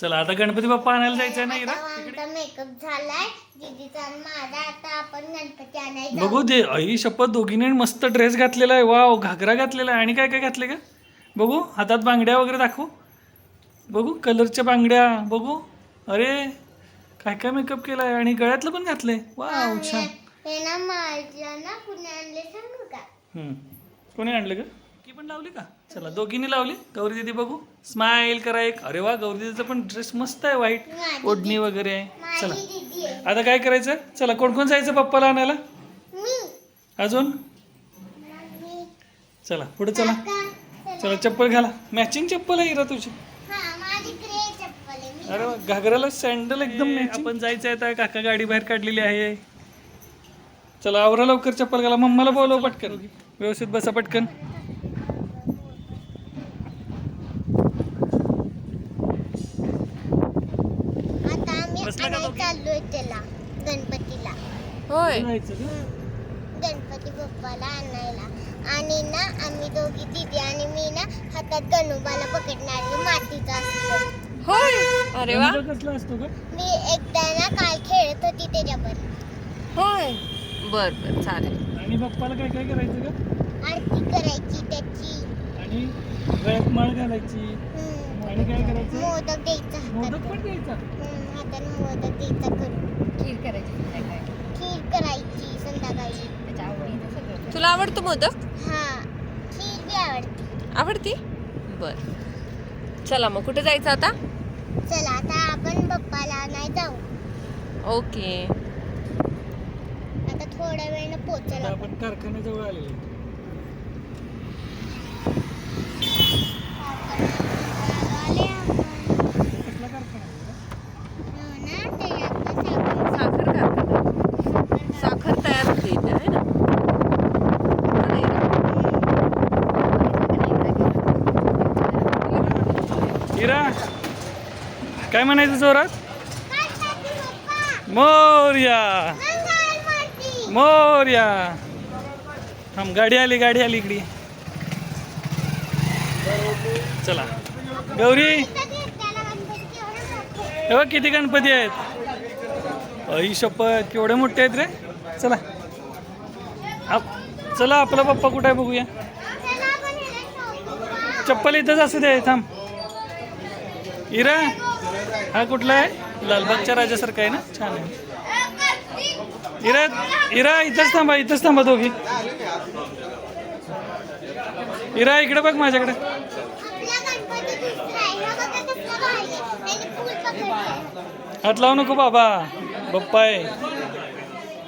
चला आता गणपती बाप्पा आणायला जायचंय ना इरा आता तिकडे आमचा मेकअप झालाय. दीदीचा आणि माझा आता आपण गणपती आणायला. बघू दे आई शपथ दोघीने मस्त ड्रेस घातलेला आहे. वाव घागरा घातलेला आहे. आणि काय काय घातले का बघू हातात बांगड्या वगैरे दाखवू. बघू कलरच्या बांगड्या बघू. अरे काय काय मेकअप केलाय? आणि गळ्यातलं पण घातलंय. वाव छान. हे ना माझ्या ना कुणी आणले सांगू का? हम्म. कोणी आणलं का की पण लावली का? चला दोघींनी लावली. गौरी दिदी बघू. स्माइल करा एक. अरे वा गौरी दिदीचा पण ड्रेस मस्त आहे व्हाईट ओढणी वगैरे आहे. चला. आता काय करायचं? चला कोण कोण जायचं पप्पाला आणायला? मी. अजून? चला पुढे चला. चला. चप्पल घाला. मॅचिंग चप्पल आहे इरा तुझी. हा माझी ग्रे चप्पल आहे मी. अरे वा, घागराला सँडल एकदम आपण जायचं आहे आता. काका गाडी बाहेर काढलेली आहे. चला आवरा लवकर चप्पल घाला. मम्माला बोलव पटकन. व्यवस्थित बसा पटकन आता आम्ही बसला का आणायला दोघी? चाललोय त्याला गणपतीला. होय? गणपती बाप्पाला आणायला. आणि ना आम्ही दोघी दीदी आणि मी ना हातात गणोबाला पकडणार मातीचा असतो. होय. अरे वा. रंग कसला असतो का? मी एकदा ना काल खेळत होती त्याच्यावर. होय. बर बर चालेल. आणि पप्पाला काय काय करायचं का? आरती करायची त्याची. आणि गळ्यात माळ घालायची. हम्म. आणि काय करायचं मोदक द्यायचा मोदक हातात पण द्यायचा? हम्म, हातानं मोदक द्यायचा करून. खीर करायची खीर करायची संध्याकाळी. तुला आवडतो मोदक? हा खीर बी आवडते. आवडती? बर. चला मग कुठे जायचं आता? चला आता आपण बाप्पाला नाही जाऊ. ओके. आता थोड्या वेळानं आता पोचला आपण कारखान्याजवळ आलेलो. आहे. आले आपण. कसला कारखाना आहे का? हो ना, ते आपलं साखर- साखर कारखाना साखर तयार होते इथे आहे ना हो नाही ना? इरा काय म्हणायचं जोरात? मोर्या. मोर्या. थांब गाडी आली गाडी आली इकडे. चला. गौरी. कधी हे किती गणपती आहेत. आई शपथ केवढे मोठे आहेत रे. चला. आप चला आपला पप्पा कुठे आहे बघूया. चप्पल इथंच असू दे थांब. इरा? हा कुठला आहे? लालबागच्या राजासारखा आहे ना? छान आहे. इरा इरा इथंच थांबा इथंच थांबा दोघी. इरा इकडे बघ माझ्याकडे. हात लावू नको बाबा. बप्पा आहे.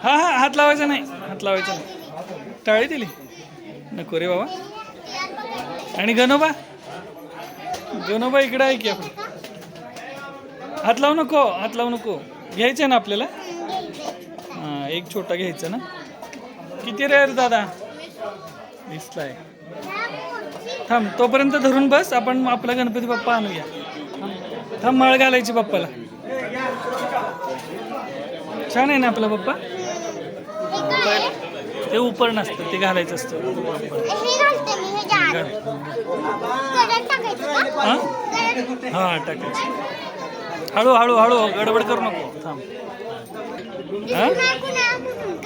हा हा हात लावायचा नाही. हात लावायचा नाही. टाळी दिली. नको रे बाबा. आणि गणोबा? गणोबा इकडे आहे की आपण? हात लावू नको हात लावू नको. घ्यायचं ना आपल्याला. हां एक छोटा घ्यायचा ना. किती रे रे दादा? दिसलाय. थांब तोपर्यंत धरून बस आपण आपला गणपती बाप्पा आणूया. थांब. माळ घालायची बाप्पाला. छान आहे ना आपला बाप्पा? ते उपर नसतं ते घालायचं असतं. हे हे टाकायचं. हळू हळू हळू गडबड करू नको थांब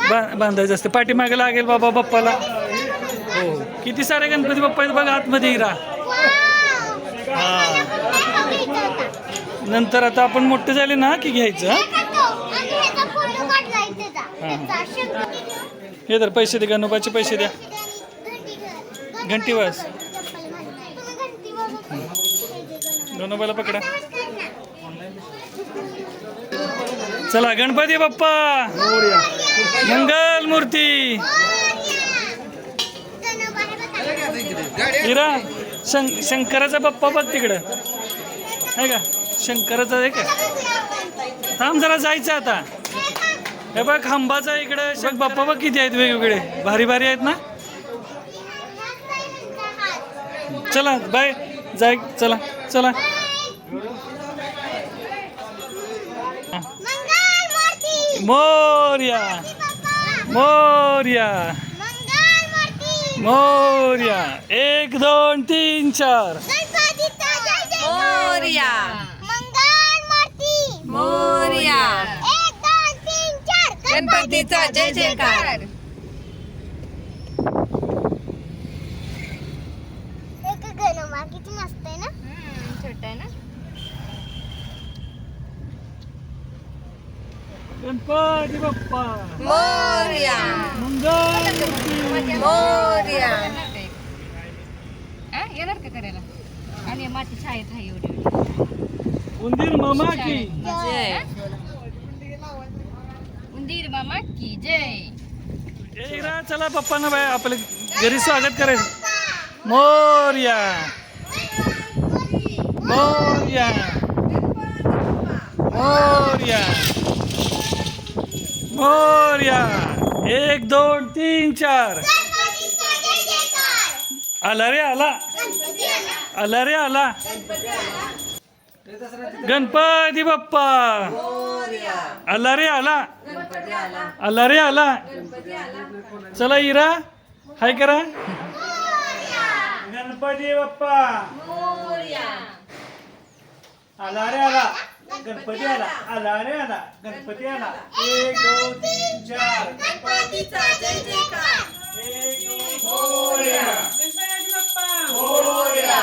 हां बांधायचं असतं पाठीमागे लागेल बाबा बाप्पाला हो किती सारे गणपती बाप्पा आहेत बघा आतमध्ये वाव! हां. नंतर आता आपण मोठे झाले ना की घ्यायचं हे हं? तर पैसे दे गणोबाचे पैसे द्या घंटी घर. घंटी वाज. चप्पल घाल. तुम्ही घंटी वाजवता. गणोबाला पकडा आता वाजतात ना. चला गणपती बाप्पा. मंगल मूर्ती. हिरा शं शंकराचा बाप्पा बघ तिकडं. आहे का? शंकराचा आहे. का थांब जरा जायचं आता. हे बघ खांबाचा इकडं शंक बाप्पा बघ किती आहेत वेगवेगळे. भारी भारी आहेत ना? चला बाय. जाय चला चला. मोर्या. मोर्या. मोर्या! एक दोन तीन चार! मोरया मंगल मूर्ती मोरया! एक दोन तीन चार! गणपतीचा जय जयकार! किती मस्त आहे ना? छोटा आहे ना? गणपती बाप्पा. मोरया. मंगल मोरया. हा, येणार का करायला? आणि माती शाळेत आहे एवढी. उंदीर मामा की. जय. उंदीर मामा की जय. चला पप्पांना बाय आपले घरी स्वागत करायचं मोरया. मोरया. मोरया. मोरया. एक दोन तीन चार. आला रे आला. आला रे आला. गणपती बाप्पा. आला रे आला. आला रे आला. चला इरा. हाय करा. गणपती बाप्पा. आला रे आला. गणपती आला आला. रे आला गणपती आला एक दोन तीन चार. गणपतीचा जय जयकार एक दोन मोरया. मोरया.